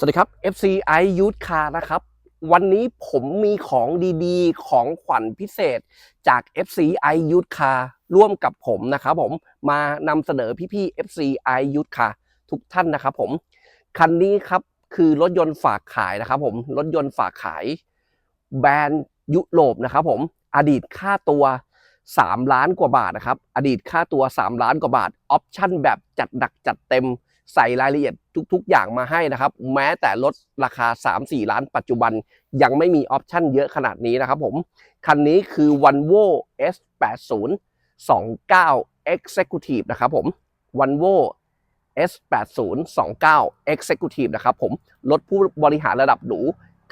สวัสดีครับ FC i Youth Car นะครับ วันนี้ผมมีของดีๆ ของขวัญพิเศษจาก FC i Youth Car ร่วมกับผมนะครับผมมานำเสนอพี่ๆ FC i Youth Car ทุกท่านนะครับผม คันนี้ครับคือรถยนต์ฝากขายนะครับผมรถยนต์ฝากขาย แบรนด์ยุโรปนะครับผมอดีตค่าตัว 3 ล้านกว่าบาทนะครับ อดีตค่าตัว 3 ล้านกว่าบาทออปชั่นแบบจัดหนักจัดเต็ม ใส่รายละเอียดทุกๆ อย่างมาให้นะครับ แม้แต่ลดราคา 3-4 ล้านปัจจุบันยังไม่มีออปชั่นเยอะขนาดนี้นะครับผมคันนี้คือ Volvo S80 29 Executive นะครับผม Volvo S80 29 Executive นะครับผมรถผู้บริหารระดับหรู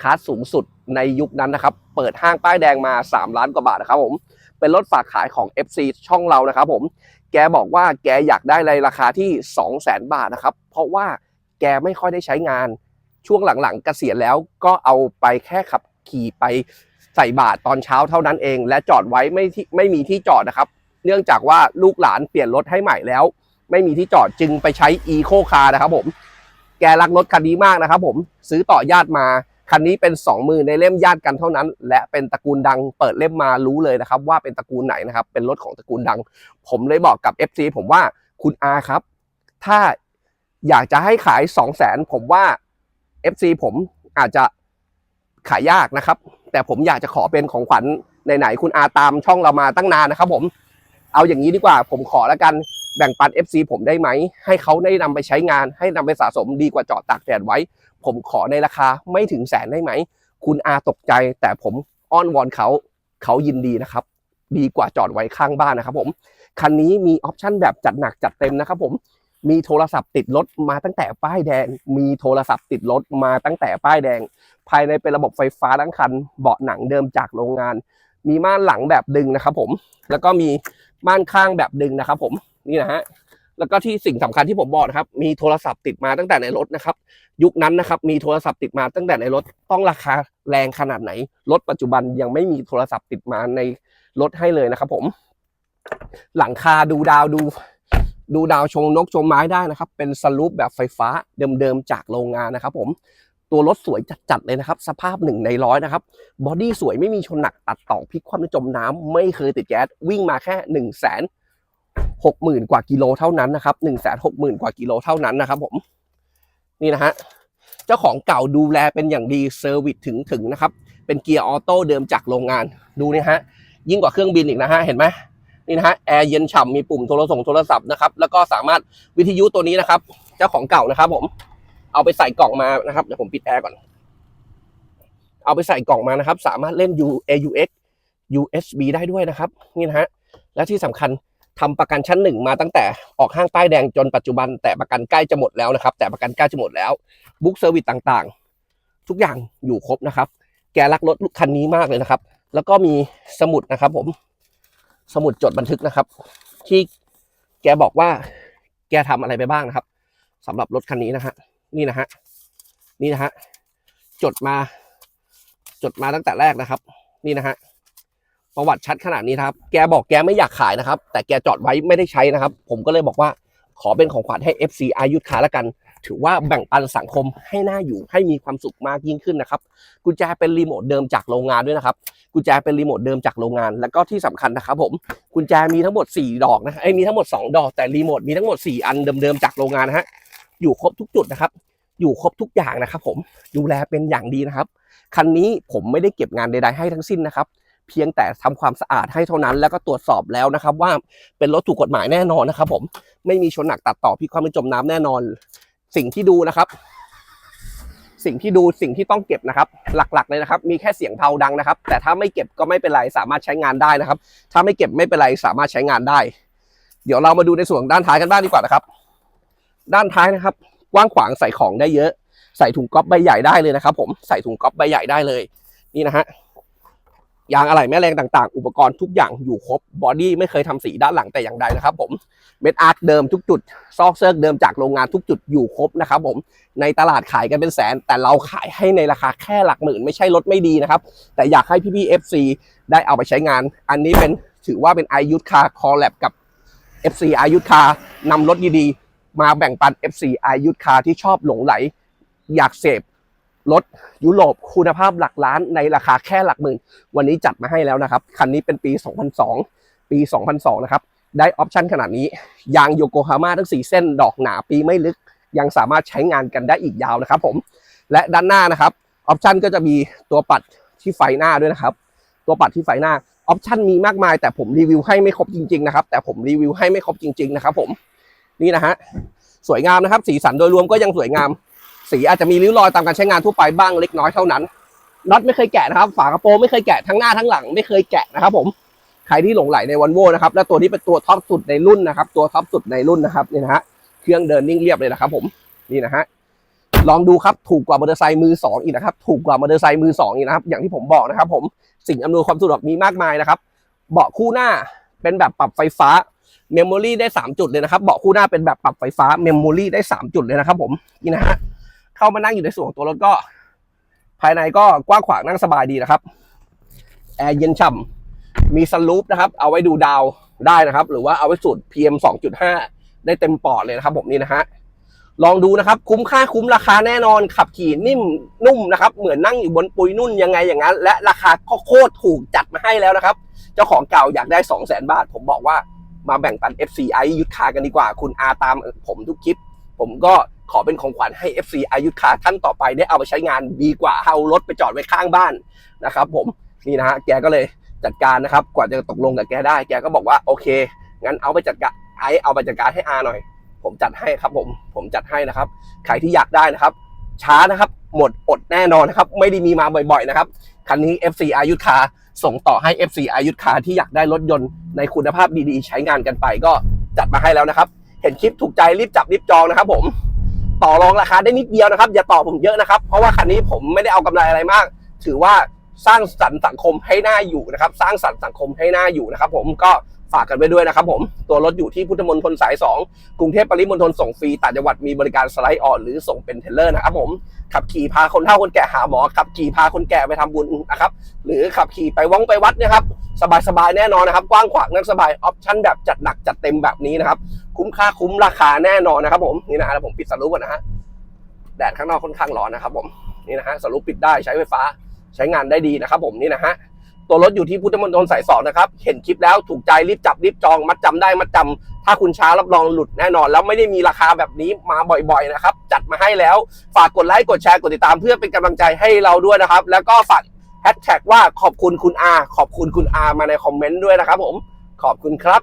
คลาสสูงสุดในยุคนั้นนะครับ เปิดห้างป้ายแดงมา 3 ล้านกว่าบาทนะครับผม เป็นรถฝากขายของ FC ช่องเรานะครับผม แกบอกว่าแกอยากได้ในราคาที่ 2 0 0แสนบาทนะครับ เพราะว่าแกไม่ค่อยได้ใช้งาน ช่วงหลังๆเกษียณแล้วก็เอาไปแค่ขับขี่ไปใส่บาทตอนเช้าเท่านั้นเอง และจอดไว้ไม่ที่ไม่มีที่จอดนะครับ เนื่องจากว่าลูกหลานเปลี่ยนรถให้ใหม่แล้ว ไม่มีที่จอดจึงไปใช้อีโคคาร์นะครับผม แกรักรถคันนี้มากนะครับผมซื้อต่อญาติมา คันนี้เป็น 2 มือในเล่มญาติกันเท่านั้น และเป็นตระกูลดังเปิดเล่มมารู้เลยนะครับ ว่าเป็นตระกูลไหนนะครับ เป็นรถของตระกูลดัง ผมเลยบอกกับ FC ผมว่าคุณอาครับ ถ้าอยากจะให้ขาย 2 0 0แสนผมว่า FC ผมอาจจะขายยากนะครับ แต่ผมอยากจะขอเป็นของขวัญไหนๆคุณอาตามช่องเรามาตั้งนานนะครับ ผมเอาอย่างนี้ดีกว่า ผมขอแล้วกัน แบ่งปัน FC ผมได้ไหม ให้เขาได้นำไปใช้งาน ให้นำไปสะสมดีกว่าจอดตากแดดไว้ ผมขอในราคาไม่ถึงแสนได้ไหม คุณอาตกใจ แต่ผมอ้อนวอนเขาเขายินดีนะครับ ดีกว่าจอดไว้ข้างบ้านนะครับผมคันนี้มีออปชั่นแบบจัดหนักจัดเต็มนะครับผมมีโทรศัพท์ติดรถมาตั้งแต่ป้ายแดง มีโทรศัพท์ติดรถมาตั้งแต่ป้ายแดง ภายในเป็นระบบไฟฟ้าทั้งคัน เบาะหนังเดิมจากโรงงาน มีม่านหลังแบบดึงนะครับผม แล้วก็มีม่านข้างแบบดึงนะครับผม นี่นะฮะแล้วก็ที่สิ่งสำคัญที่ผมบอกนะครับ มีโทรศัพท์ติดมาตั้งแต่ในรถนะครับ ยุคนั้นนะครับ มีโทรศัพท์ติดมาตั้งแต่ในรถต้องราคาแรงขนาดไหน รถปัจจุบันยังไม่มีโทรศัพท์ติดมาในรถให้เลยนะครับ ผม หลังคาดูดาวดู ดูดาวชงนกชมไม้ได้นะครับ เป็นสลูปแบบไฟฟ้าเดิมๆจากโรงงานนะครับ ผมตัวรถสวยจัดๆเลยนะครับ สภาพหนึ่งในร้อยนะครับบอดี้สวยไม่มีชนหนักตัดต่อพลิกคว่ำจมน้ำไม่เคยติดแก๊สวิ่งมาแค่หนึ่งแสน หกหมื่นกว่ากิโลเท่านั้นนะครับหนึ่งแสนหกหมื่นกว่ากิโลเท่านั้นนะครับผมนี่นะฮะเจ้าของเก่าดูแลเป็นอย่างดีเซอร์วิสถึงถึงนะครับ เป็นเกียร์ออโต้เดิมจากโรงงานดูนี่ฮะยิ่งกว่าเครื่องบินอีกนะฮะเห็นไหมนี่นะฮะแอร์เย็นฉ่ำมีปุ่มโทรส่งโทรศัพท์นะครับแล้วก็สามารถวิทยุตัวนี้นะครับ เจ้าของเก่านะครับ ผม เอาไปใส่กล่องมานะครับเดี๋ยวผมปิดแอร์ก่อน เอาไปใส่กล่องมานะครับ สามารถเล่น U AUX USB ได้ด้วยนะครับ นี่นะฮะและที่สำคัญ ทำประกันชั้นหนึ่งมาตั้งแต่ออกห้างป้ายแดงจนปัจจุบัน แต่ประกันใกล้จะหมดแล้วนะครับ แต่ประกันใกล้จะหมดแล้วบุ๊กเซอร์วิสต่างๆ ทุกอย่างอยู่ครบนะครับ แกรักรถคันนี้มากเลยนะครับ แล้วก็มีสมุดนะครับ ผม สมุดจดบันทึกนะครับ ที่แกบอกว่า แกทำอะไรไปบ้างนะครับสำหรับรถคันนี้นะฮะนี่นะฮะนี่นะฮะจดมา จดมาตั้งแต่แรกนะครับ นี่นะฮะ ประวัติชัดขนาดนี้นะครับ แกบอกแกไม่อยากขายนะครับ แต่แกจอดไว้ไม่ได้ใช้นะครับ ผมก็เลยบอกว่าขอเป็นของขวัญให้ FC อายุทธาละกัน ถือว่าแบ่งปันสังคมให้น่าอยู่ให้มีความสุขมากยิ่งขึ้นนะครับ กุญแจเป็นรีโมทเดิมจากโรงงานด้วยนะครับ กุญแจเป็นรีโมทเดิมจากโรงงาน แล้วก็ที่สำคัญนะครับ ผม กุญแจมีทั้งหมด 4 ดอกนะไอ้มีทั้งหมด 2 ดอกแต่รีโมทมีทั้งหมด 4 อันเดิมๆจากโรงงานนะฮะ อยู่ครบทุกจุดนะครับ อยู่ครบทุกอย่างนะครับ ผม ดูแลเป็นอย่างดีนะครับ คันนี้ผมไม่ได้เก็บงานใดๆให้ทั้งสิ้นนะครับ เพียงแต่ทำความสะอาดให้เท่านั้น แล้วก็ตรวจสอบแล้วนะครับ ว่าเป็นรถถูกกฎหมายแน่นอนนะครับ ผมไม่มีชนหนักตัดต่อพี่ความไม่จมน้ำแน่นอน สิ่งที่ดูนะครับ สิ่งที่ดูสิ่งที่ต้องเก็บนะครับ หลักๆเลยนะครับ มีแค่เสียงเพาดังนะครับ แต่ถ้าไม่เก็บก็ไม่เป็นไรสามารถใช้งานได้นะครับ ถ้าไม่เก็บไม่เป็นไรสามารถใช้งานได้ เดี๋ยวเรามาดูในส่วนด้านท้ายกันบ้างดีกว่านะครับ ด้านท้ายนะครับกว้างขวางใส่ของได้เยอะ ใส่ถุงก๊อฟใบใหญ่ได้เลยนะครับ ผมใส่ถุงก๊อฟใบใหญ่ได้เลย นี่นะฮะ ยางอะไหล่แม่แรงต่างๆ อุปกรณ์ทุกอย่างอยู่ครบบอดี้ไม่เคยทำสีด้านหลังแต่อย่างใดนะครับผมเม็ดอาร์คเดิมทุกจุด ซอกเซิร์กเดิมจากโรงงานทุกจุดอยู่ครบนะครับผมในตลาดขายกันเป็นแสน แต่เราขายให้ในราคาแค่หลักหมื่นไม่ใช่รถไม่ดีนะครับ แต่อยากให้พี่ๆ FC ได้เอาไปใช้งาน อันนี้เป็นถือว่าเป็น i ยุทธคาคอลแลบกับ FC i ยุทธคานำรถดีๆ มาแบ่งปัน FC i ยุทธคาที่ชอบหลงไหล อยากเสพ รถยุโรปคุณภาพหลักล้านในราคาแค่หลักหมื่น วันนี้จัดมาให้แล้วนะครับ คันนี้เป็นปี 2002 ปี 2002 นะครับ ได้ออปชันขนาดนี้ ยางโยโกฮาม่าทั้ง 4 เส้นดอกหนาปีไม่ลึก ยังสามารถใช้งานกันได้อีกยาวนะครับผม และด้านหน้านะครับออปชันก็จะมีตัวปัดที่ไฟหน้าด้วยนะครับ ตัวปัดที่ไฟหน้าออปชันมีมากมาย แต่ผมรีวิวให้ไม่ครบจริงๆนะครับ แต่ผมรีวิวให้ไม่ครบจริง ๆ นะครับผมนี่นะฮะสวยงามนะครับ สีสันโดยรวมก็ยังสวยงาม สีอาจจะมีริ้วรอยตามการใช้งานทั่วไปบ้างเล็กน้อยเท่านั้นน็อตไม่เคยแกะนะครับ ฝากระโปรงไม่เคยแกะทั้งหน้าทั้งหลังไม่เคยแกะนะครับ ผมใครที่หลงไหลในวันโวนะครับ และตัวนี้เป็นตัวท็อปสุดในรุ่นนะครับ ตัวท็อปสุดในรุ่นนะครับนี่นะฮะเครื่องเดินนิ่งเรียบเลยนะครับ ผมนี่นะฮะลองดูครับถูกกว่ามอเตอร์ไซค์มือสองอีกนะครับถูกกว่ามอเตอร์ไซค์มือสองอีกนะครับอย่างที่ผมบอกนะครับ ผมสิ่งอำนวยความสะดวกมีมากมายนะครับ เบาะคู่หน้าเป็นแบบปรับไฟฟ้าเมมโมรี่ได้ 3 จุดเลยนะครับเบาะคู่หน้าเป็นแบบปรับไฟฟ้าเมมโมรี่ได้ 3 จุดเลยนะครับ ผมนี่นะฮะ เข้ามานั่งอยู่ในส่วนของตัวรถก็ ภายในก็กว้างขวางนั่งสบายดีนะครับแอร์เย็นฉ่ำมีสลูปนะครับ เอาไว้ดูดาวได้นะครับ หรือว่าเอาไว้สูด PM 2.5 ได้เต็มปอดเลยนะครับ ผมนี่นะฮะลองดูนะครับ คุ้มค่าคุ้มราคาแน่นอนขับขี่นิ่มนุ่มนะครับ เหมือนนั่งอยู่บนปุยนุ่นยังไงอย่างนั้น และราคาก็โคตรถูกจัดมาให้แล้วนะครับ เจ้าของเก่าอยากได้ 2 0 0 0 0 0 บาท ผมบอกว่ามาแบ่งปัน FC ไอยุทธคากันดีกว่า คุณอาตามผมทุกคลิป ผมก็ ขอเป็นของขวัญให้ FC อายุธคาท่านต่อไปได้เอาไปใช้งานดีกว่าเอารถไปจอดไว้ข้างบ้านนะครับผมนี่นะฮะแกก็เลยจัดการนะครับ กว่าจะตกลงกับแกได้แกก็บอกว่าโอเค งั้นเอาไปจัดการไอเอาไปจัดการให้อาหน่อย ผมจัดให้ครับผมผมจัดให้นะครับใครที่อยากได้นะครับ ช้านะครับ หมดอดแน่นอนนะครับ ไม่ได้มีมาบ่อยๆนะครับคันนี้ FC อายุทธาส่งต่อให้ FC อายุทธาที่อยากได้รถยนต์ในคุณภาพดีๆ ใช้งานกันไปก็จัดมาให้แล้วนะครับ เห็นคลิปถูกใจรีบจับรีบจองนะครับผม ต่อรองราคาได้นิดเดียวนะครับ อย่าต่อผมเยอะนะครับ เพราะว่าคันนี้ผมไม่ได้เอากำไรอะไรมาก ถือว่าสร้างสรรค์สังคมให้หน่าอยู่นะครับ สร้างสรรค์สังคมให้หน่าอยู่นะครับ ผมก็ ฝากกันไว้ด้วยนะครับผม ตัวรถอยู่ที่พุทธมณฑลสาย 2 กรุงเทพปริมณฑลส่งฟรีต่างจังหวัดมีบริการสไลด์ออนหรือส่งเป็นเทเลอร์นะครับผมขับขี่พาคนเฒ่าคนแก่หาหมอขับขี่พาคนแก่ไปทำบุญนะครับหรือขับขี่ไปว่องไปวัดเนะครับสบายๆแน่นอนนะครับกว้างขวางนั่งสบายออปชั่นแบบจัดหนักจัดเต็มแบบนี้นะครับคุ้มค่าคุ้มราคาแน่นอนนะครับ ผมนี่นะฮะแล้วผมปิดสรุปก่อนนะฮะแดดข้างนอกค่อนข้างร้อนนะครับผมนี่นะฮะสรุปปิดได้ใช้ไฟฟ้าใช้งานได้ดีนะครับผมนี่นะฮะ ตัวรถอยู่ที่พุทธมณฑลสายสองนะครับเห็นคลิปแล้วถูกใจรีบจับรีบจองมัดจำได้มัดจำถ้าคุณช้ารับรองหลุดแน่นอน แล้วไม่ได้มีราคาแบบนี้มาบ่อยๆนะครับจัดมาให้แล้วฝากกดไลค์กดแชร์กดติดตามเพื่อเป็นกำลังใจให้เราด้วยนะครับ แล้วก็ฝากแฮชแท็กว่าขอบคุณคุณอาขอบคุณคุณอามาในคอมเมนต์ด้วยนะครับผมขอบคุณครับ